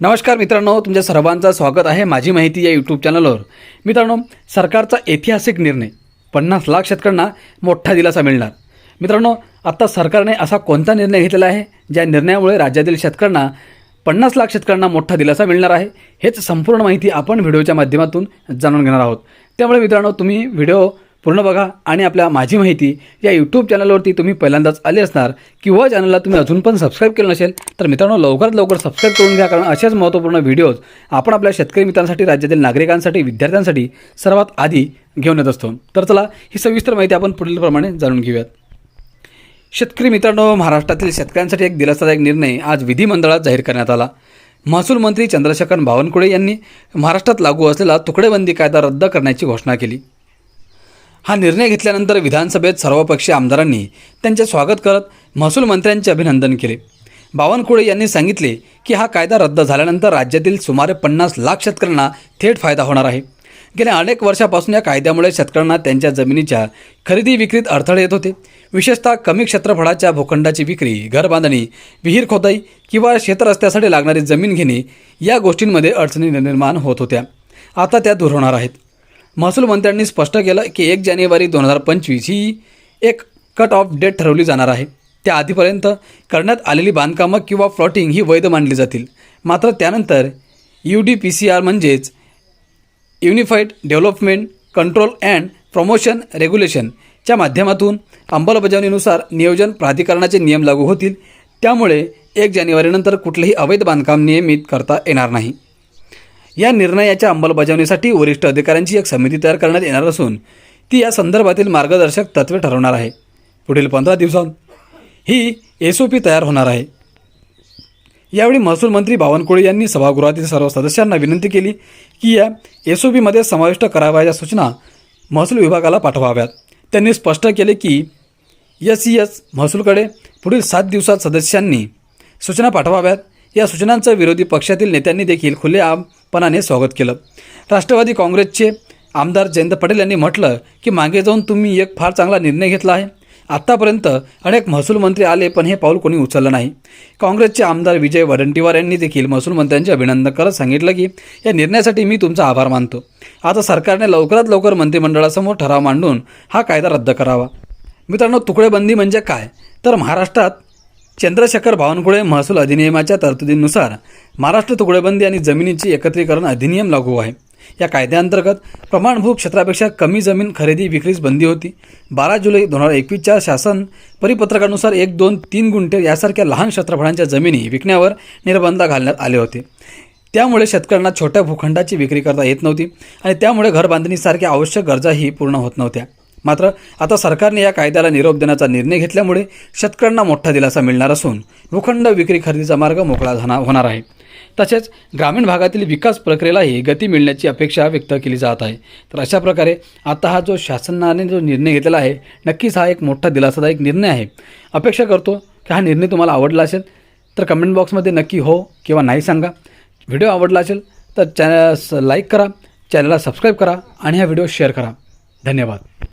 नमस्कार मित्रांनो तुमच्या सर्वांचं स्वागत आहे माझी माहिती या यूट्यूब चॅनलवर मित्रांनो सरकारचा ऐतिहासिक निर्णय पन्नास लाख शेतकऱ्यांना मोठा दिलासा मिळणार. मित्रांनो आत्ता सरकारने असा कोणता निर्णय घेतलेला आहे? ज्या निर्णयामुळे राज्यातील शेतकऱ्यांना पन्नास लाख शेतकऱ्यांना मोठा दिलासा मिळणार आहे हेच संपूर्ण माहिती आपण व्हिडिओच्या माध्यमातून जाणून घेणार आहोत. त्यामुळे मित्रांनो तुम्ही व्हिडिओ पूर्ण बघा आणि आपल्या माझी माहिती या यूट्यूब चॅनलवरती तुम्ही पहिल्यांदाच आले असणार किंवा चॅनलला तुम्ही अजून पण सबस्क्राईब केलं नसेल तर मित्रांनो लवकरात लवकर सबस्क्राईब करून घ्या कारण अशाच महत्त्वपूर्ण व्हिडिओज आपण आपल्या शेतकरी मित्रांसाठी राज्यातील नागरिकांसाठी विद्यार्थ्यांसाठी सर्वात आधी घेऊन येत असतो. तर चला ही सविस्तर माहिती आपण पुढीलप्रमाणे जाणून घेऊयात. शेतकरी मित्रांनो महाराष्ट्रातील शेतकऱ्यांसाठी एक दिलासादायक निर्णय आज विधिमंडळात जाहीर करण्यात आला. महसूल मंत्री चंद्रशेखर बावनकुळे यांनी महाराष्ट्रात लागू असलेला तुकडेबंदी कायदा रद्द करण्याची घोषणा केली. हा निर्णय घेतल्यानंतर विधानसभेत सर्वपक्षीय आमदारांनी त्यांचे स्वागत करत महसूल मंत्र्यांचे अभिनंदन केले. बावनकुळे यांनी सांगितले की हा कायदा रद्द झाल्यानंतर राज्यातील सुमारे पन्नास लाख शेतकऱ्यांना थेट फायदा होणार आहे. गेल्या अनेक वर्षापासून या कायद्यामुळे शेतकऱ्यांना त्यांच्या जमिनीच्या खरेदी विक्रीत अडथळे येत होते. विशेषतः कमी क्षेत्रफळाच्या भूखंडाची विक्री घर बांधणी विहीर खोदाई किंवा शेतरस्त्यासाठी लागणारी जमीन घेणे या गोष्टींमध्ये अडचणी निर्माण होत होत्या. आता त्या दूर होणार आहेत. महसूल मंत्र्यांनी स्पष्ट केलं की एक जानेवारी दोन हजार पंचवीस ही एक कट ऑफ डेट ठरवली जाणार आहे. त्या आधीपर्यंत करण्यात आलेली बांधकामं किंवा फ्लॉटिंग ही वैध मानली जातील. मात्र त्यानंतर U D P C R म्हणजेच unified development control and promotion रेग्युलेशनच्या माध्यमातून अंमलबजावणीनुसार नियोजन प्राधिकरणाचे नियम लागू होतील. त्यामुळे एक जानेवारीनंतर कुठलेही अवैध बांधकाम नियमित करता येणार नाही. या निर्णयाच्या अंमलबजावणीसाठी वरिष्ठ अधिकाऱ्यांची एक समिती तयार करण्यात येणार असून ती या संदर्भातील मार्गदर्शक तत्त्वे ठरवणार आहे. पुढील पंधरा दिवसांत ही एस ओ पी तयार होणार आहे. यावेळी महसूल मंत्री बावनकुळे यांनी सभागृहातील सर्व सदस्यांना विनंती केली की या एस ओ पीमध्ये समाविष्ट करावयाच्या सूचना महसूल विभागाला पाठवाव्यात. त्यांनी स्पष्ट केले की एस सी एस महसूलकडे पुढील सात दिवसात सदस्यांनी सूचना पाठवाव्यात. या सूचनांचं विरोधी पक्षातील नेत्यांनी देखील पणाने स्वागत केलं. राष्ट्रवादी काँग्रेसचे आमदार जयंत पटेल यांनी म्हटलं की मागे जाऊन तुम्ही एक फार चांगला निर्णय घेतला आहे. आत्तापर्यंत अनेक महसूल मंत्री आले पण हे पाऊल कोणी उचललं नाही. काँग्रेसचे आमदार विजय वडंटीवार यांनी देखील महसूल मंत्र्यांचे अभिनंदन करत सांगितलं की या निर्णयासाठी मी तुमचा आभार मानतो. आता सरकारने लवकरात लवकर मंत्रिमंडळासमोर ठराव मांडून हा कायदा रद्द करावा. मित्रांनो तुकडेबंदी म्हणजे काय? तर महाराष्ट्रात चंद्रशेखर बावनकुळे महसूल अधिनियमाच्या तरतुदींनुसार महाराष्ट्र तुकडेबंदी आणि जमिनीची एकत्रीकरण अधिनियम लागू आहे. या कायद्याअंतर्गत प्रमाणभूत क्षेत्रापेक्षा कमी जमीन खरेदी विक्रीस बंदी होती. बारा जुलै दोन हजार एकवीसच्या शासन परिपत्रकानुसार एक दोन तीन गुंठे यासारख्या लहान क्षेत्रफळांच्या जमिनी विकण्यावर निर्बंध घालण्यात आले होते. त्यामुळे शेतकऱ्यांना छोट्या भूखंडाची विक्री करता येत नव्हती आणि त्यामुळे घर बांधणीसारख्या आवश्यक गरजाही पूर्ण होत नव्हत्या. मात्र आता सरकारने या कायद्याला निरोप देण्याचा निर्णय घेतल्यामुळे शेतकऱ्यांना मोठा दिलासा मिळणार असून भूखंड विक्री खरेदीचा मार्ग मोकळा झाला होणार आहे. तसेच ग्रामीण भागातील विकास प्रक्रियेलाही गती मिळण्याची अपेक्षा व्यक्त केली जात आहे. तर अशा प्रकारे आता हा जो शासनाने जो निर्णय घेतलेला आहे नक्कीच हा एक मोठा दिलासादायक निर्णय आहे. अपेक्षा करतो की हा निर्णय तुम्हाला आवडला असेल तर कमेंट बॉक्समध्ये नक्की हो किंवा नाही सांगा. व्हिडिओ आवडला असेल तर चॅनल लाईक करा चॅनलला सबस्क्राईब करा आणि हा व्हिडिओ शेअर करा. धन्यवाद.